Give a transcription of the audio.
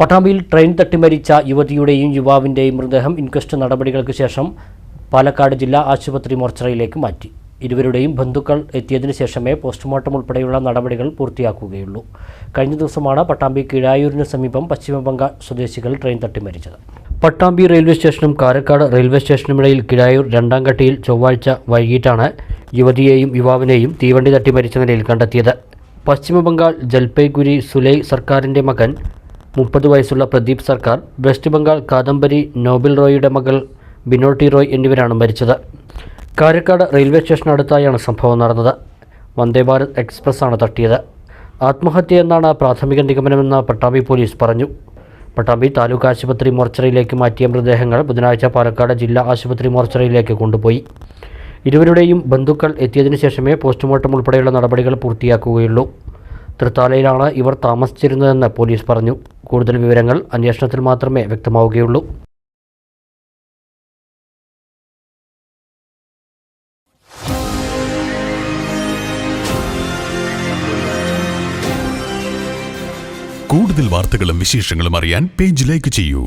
പട്ടാമ്പിയിൽ train തട്ടി മരിച്ച യുവതിയുടെയും യുവാവിന്റെയും മൃതദേഹം ഇൻക്വസ്റ്റ് നടപടികൾക്ക് ശേഷം പാലക്കാട് ജില്ലാ ആശുപത്രി മോർച്ചറിയിലേക്ക് മാറ്റി. ഇരുവരുടെയും ബന്ധുക്കൾ എത്തിയതിനു ശേഷമേ പോസ്റ്റ്മോർട്ടം ഉൾപ്പെടെയുള്ള നടപടികൾ പൂർത്തിയാക്കുകയുള്ളൂ. കഴിഞ്ഞ ദിവസമാണ് പട്ടാമ്പി കീഴായൂരിന് സമീപം പശ്ചിമബംഗാൾ സ്വദേശികൾ ട്രെയിൻ തട്ടി മരിച്ചത്. പട്ടാമ്പി റെയിൽവേ സ്റ്റേഷനും കാരക്കാട് റെയിൽവേ സ്റ്റേഷനുമിടയിൽ കിഴായൂർ രണ്ടാം ഘട്ടിയിൽ ചൊവ്വാഴ്ച വൈകിട്ടാണ് യുവതിയെയും യുവാവിനെയും തീവണ്ടി തട്ടി മരിച്ച നിലയിൽ കണ്ടെത്തിയത്. പശ്ചിമബംഗാൾ ജൽപൈഗുരി സുലൈ സർക്കാരിന്റെ മകൻ മുപ്പത് വയസ്സുള്ള പ്രദീപ് സർക്കാർ വെസ്റ്റ് ബംഗാൾ കാദംബരി നോബിൽ റോയിയുടെ മകൾ ബിനോട്ടി റോയ് എന്നിവരാണ് മരിച്ചത്. കാരക്കാട് റെയിൽവേ സ്റ്റേഷനടുത്തായാണ് സംഭവം നടന്നത്. വന്ദേ ഭാരത് എക്സ്പ്രസ് ആണ് തട്ടിയത്. ആത്മഹത്യ എന്നാണ് പ്രാഥമിക നിഗമനമെന്ന് പട്ടാമ്പി പോലീസ് പറഞ്ഞു. പട്ടാമ്പി താലൂക്ക് ആശുപത്രി മോർച്ചറിയിലേക്ക് മാറ്റിയ മൃതദേഹങ്ങൾ ബുധനാഴ്ച പാലക്കാട് ജില്ലാ ആശുപത്രി മോർച്ചറിയിലേക്ക് കൊണ്ടുപോയി. ഇരുവരുടെയും ബന്ധുക്കൾ എത്തിയതിനു ശേഷമേ പോസ്റ്റ്മോർട്ടം ഉൾപ്പെടെയുള്ള നടപടികൾ പൂർത്തിയാക്കുകയുള്ളൂ. തൃത്താലയിലാണ് ഇവർ താമസിച്ചിരുന്നതെന്ന് പോലീസ് പറഞ്ഞു. കൂടുതൽ വിവരങ്ങൾ അന്വേഷണത്തിൽ മാത്രമേ വ്യക്തമാവുകയുള്ളൂ. കൂടുതൽ വാർത്തകളും വിശേഷങ്ങളും അറിയാൻ പേജ് ലൈക്ക് ചെയ്യൂ.